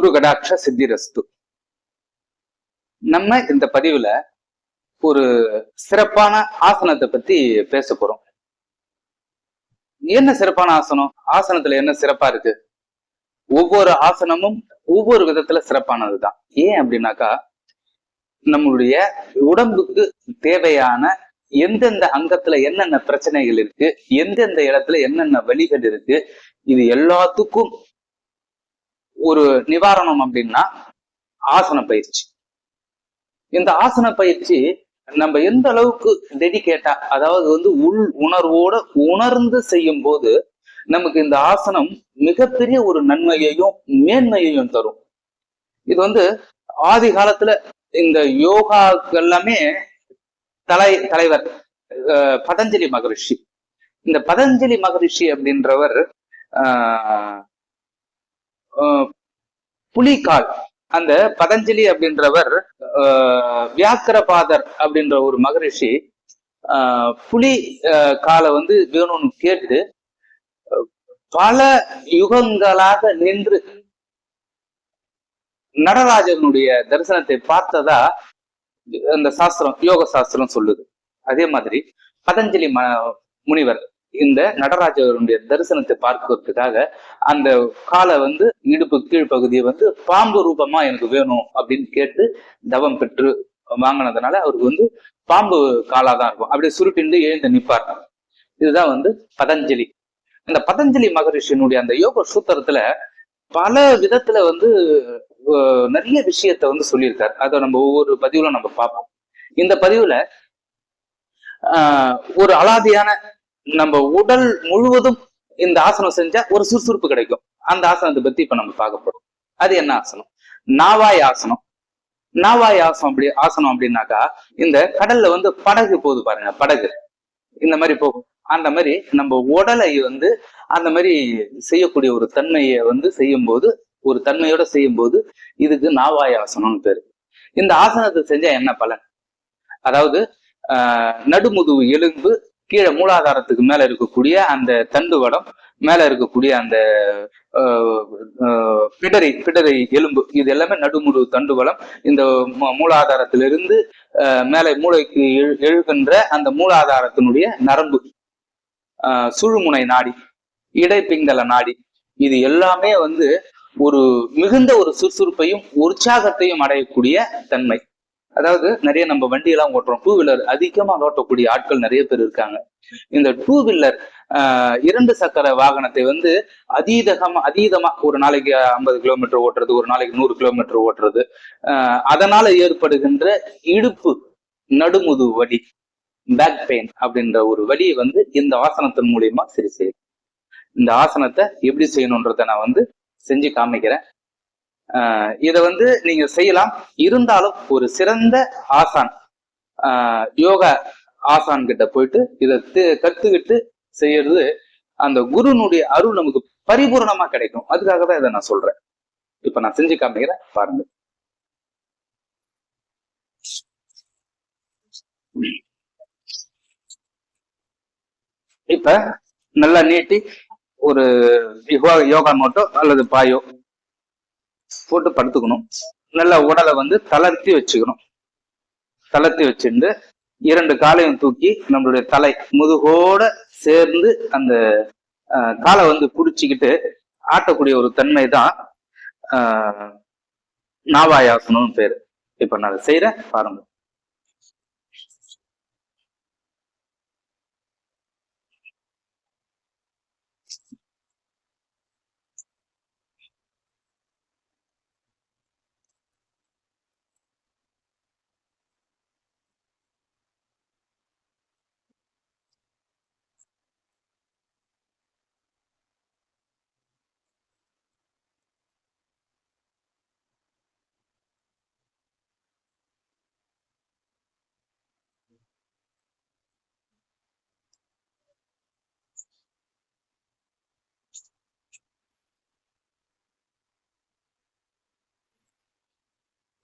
குரு கடாட்ச சித்திரஸ்து. நம்ம இந்த பதிவுல ஒரு சிறப்பான ஆசனத்தை பத்தி பேச போறோம். என்ன சிறப்பான ஆசனம்? ஆசனத்துல என்ன சிறப்பா இருக்கு? ஒவ்வொரு ஆசனமும் ஒவ்வொரு விதத்துல சிறப்பானதுதான். ஏன் அப்படின்னாக்கா நம்மளுடைய உடம்புக்கு தேவையான எந்தெந்த அங்கத்துல என்னென்ன பிரச்சனைகள் இருக்கு எந்தெந்த இடத்துல என்னென்ன வழிகள் இருக்கு இது எல்லாத்துக்கும் ஒரு நிவாரணம் அப்படின்னா ஆசன பயிற்சி. இந்த ஆசன பயிற்சி நம்ம எந்த அளவுக்கு டெடிகேட்டா அதாவது வந்து உள் உணர்வோட உணர்ந்து செய்யும் போது நமக்கு இந்த ஆசனம் மிகப்பெரிய ஒரு நன்மையையும் மேன்மையையும் தரும். இது வந்து ஆதி காலத்துல இந்த யோகா எல்லாமே தலை தலைவர் அஹ், பதஞ்சலி மகரிஷி. இந்த பதஞ்சலி மகரிஷி அப்படின்றவர் ஆஹ், புலிகால் அந்த பதஞ்சலி அப்படின்றவர் ஆஹ், வியாக்கரபாதர் அப்படின்ற ஒரு மகரிஷி ஆஹ், புலி ஆஹ், காலை வந்து வேணும்னு கேட்டு பல யுகங்களாக நின்று நடராஜனுடைய தரிசனத்தை பார்த்ததா அந்த சாஸ்திரம் யோக சாஸ்திரம் சொல்லுது. அதே மாதிரி பதஞ்சலி ம முனிவர் இந்த நடராஜருடைய தரிசனத்தை பார்க்கிறதுக்காக அந்த காலை வந்து இடுப்பு கீழ்ப்பகுதியை வந்து பாம்பு ரூபமா எனக்கு வேணும் அப்படின்னு கேட்டு தவம் பெற்று வாங்கினதுனால அவருக்கு வந்து பாம்பு காலா தான் இருக்கும். அப்படியே சுருட்டிண்டு எழுந்து நிப்பார். இதுதான் வந்து பதஞ்சலி. அந்த பதஞ்சலி மகரிஷியினுடைய அந்த யோக சூத்திரத்துல பல விதத்துல வந்து நிறைய விஷயத்த வந்து சொல்லியிருக்காரு. அதை நம்ம ஒவ்வொரு பதிவுல நம்ம பார்ப்போம். இந்த பதிவுல ஆஹ், ஒரு அலாதியான நம்ம உடல் முழுவதும் இந்த ஆசனம் செஞ்சா ஒரு சுறுசுறுப்பு கிடைக்கும். அந்த ஆசனத்தை பத்தி இப்ப நம்ம பார்க்க போறோம். அது என்ன ஆசனம்? நாவாய் ஆசனம். நாவாய் ஆசனம் அப்படி ஆசனம் அப்படின்னாக்கா இந்த கடல்ல வந்து படகு போகுது பாருங்க படகு. இந்த மாதிரி போகும். அந்த மாதிரி நம்ம உடலை வந்து அந்த மாதிரி செய்யக்கூடிய ஒரு தன்மையை வந்து செய்யும்போது ஒரு தன்மையோட செய்யும் போது இதுக்கு நாவாய் ஆசனம்னு பேரு. இந்த ஆசனத்தை செஞ்சா என்ன பலன்? அதாவது ஆஹ் நடுமுதுகு எலும்பு கீழே மூலாதாரத்துக்கு மேல இருக்கக்கூடிய அந்த தண்டு வடம் மேல இருக்கக்கூடிய அந்த ஆஹ் பிடரி பிடரி எலும்பு இது எல்லாமே நடுமுதுகு தண்டுவலம் இந்த மூலாதாரத்திலிருந்து ஆஹ் மேலே மூளைக்கு எழு- எழுகின்ற அந்த மூலாதாரத்தினுடைய நரம்பு ஆஹ் சுழுமுனை நாடி இடைப்பிங்கல நாடி இது எல்லாமே வந்து ஒரு மிகுந்த ஒரு சுறுசுறுப்பையும் உற்சாகத்தையும் அடையக்கூடிய தன்மை. அதாவது நிறைய நம்ம வண்டியெல்லாம் ஓட்டுறோம். டூ வீலர் அதிகமாக ஓட்டக்கூடிய ஆட்கள் நிறைய பேர் இருக்காங்க. இந்த டூ வீலர் இரண்டு சக்கர வாகனத்தை வந்து அதீதகமா அதீதமா ஒரு நாளைக்கு ஐம்பது கிலோமீட்டர் ஓட்டுறது ஒரு நாளைக்கு நூறு கிலோமீட்டர் ஓட்டுறது. ஆஹ் அதனால ஏற்படுகின்ற இடுப்பு நடுமுது வலி பேக் பெயின் அப்படின்ற ஒரு வலியை வந்து இந்த ஆசனத்தின் மூலியமா சரி செய்யும். இந்த ஆசனத்தை எப்படி செய்யணுன்றதை நான் வந்து செஞ்சு காமிக்கிறேன். இதை வந்து நீங்க செய்யலாம். இருந்தாலும் ஒரு சிறந்த ஆசான் யோகா ஆசான் கிட்ட போயிட்டு இதை கத்துக்கிட்டு செய்யறது அந்த குருனுடைய அருள் நமக்கு பரிபூர்ணமா கிடைக்கும். அதுக்காக தான் இதை நான் சொல்றேன். இப்ப நான் செஞ்சு காமிக்கிறேன். பாருங்க. இப்ப நல்லா நீட்டி ஒரு யோகா- யோகா நோட்டோ அல்லது பாயோ போட்டு படுத்துக்கணும். நல்லா உடலை வந்து தளர்த்தி வச்சுக்கணும். தளர்த்தி வச்சுட்டு இரண்டு காலையும் தூக்கி நம்மளுடைய தலை முதுகோட சேர்ந்து அந்த காலை வந்து பிடிச்சிக்கிட்டு ஆட்டக்கூடிய ஒரு தன்மை தான் ஆஹ், நாவாயாசனம்னு பேரு. இப்ப நான் அதை செய்யறேன் பாருங்க.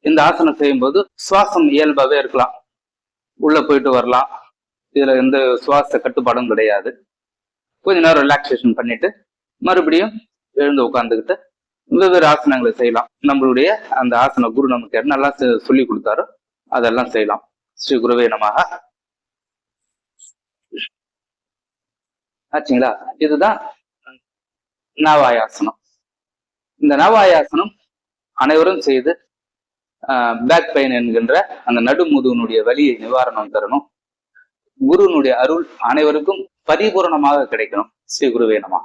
இந்த ஆசனம் செய்யும்போது சுவாசம் இயல்பாகவே இருக்கலாம். உள்ள போயிட்டு வரலாம். இதுல எந்த சுவாச கட்டுப்பாடும் கிடையாது. கொஞ்ச நேரம் ரிலாக்ஸேஷன் பண்ணிட்டு மறுபடியும் எழுந்து உட்காந்துக்கிட்டு வெவ்வேறு ஆசனங்களை செய்யலாம். நம்மளுடைய அந்த ஆசன குரு நமக்கு என்னெல்லாம் செ- சொல்லி கொடுத்தாரோ. அதெல்லாம் செய்யலாம். ஸ்ரீ குருவே நமாக ஆச்சுங்களா? இதுதான் நவாயாசனம். இந்த நவாயாசனம் அனைவரும் செய்து பேக் பெயின் என்கின்ற அந்த நடுமுதுகனுடைய வலியை நிவாரணம் தரணும். குருனுடைய அருள் அனைவருக்கும் பரிபூரணமாக கிடைக்கணும். ஸ்ரீ குருவே நம.